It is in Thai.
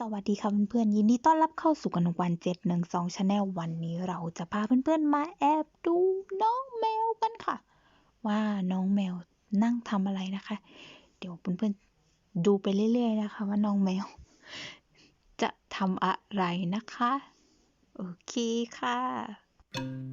สวัสดีค่ะเพื่อนๆยินดีต้อนรับเข้าสู่กันวันเจ็ดหนึ่งสองชาแนลวันนี้เราจะพาเพื่อนๆมาแอบดูน้องแมวกันค่ะ ว่าน้องแมวนั่งทำอะไรนะคะ เดี๋ยวเพื่อนๆดูไปเรื่อย ๆ นะคะ ว่าน้องแมว จะทำอะไรนะคะ โอเคค่ะ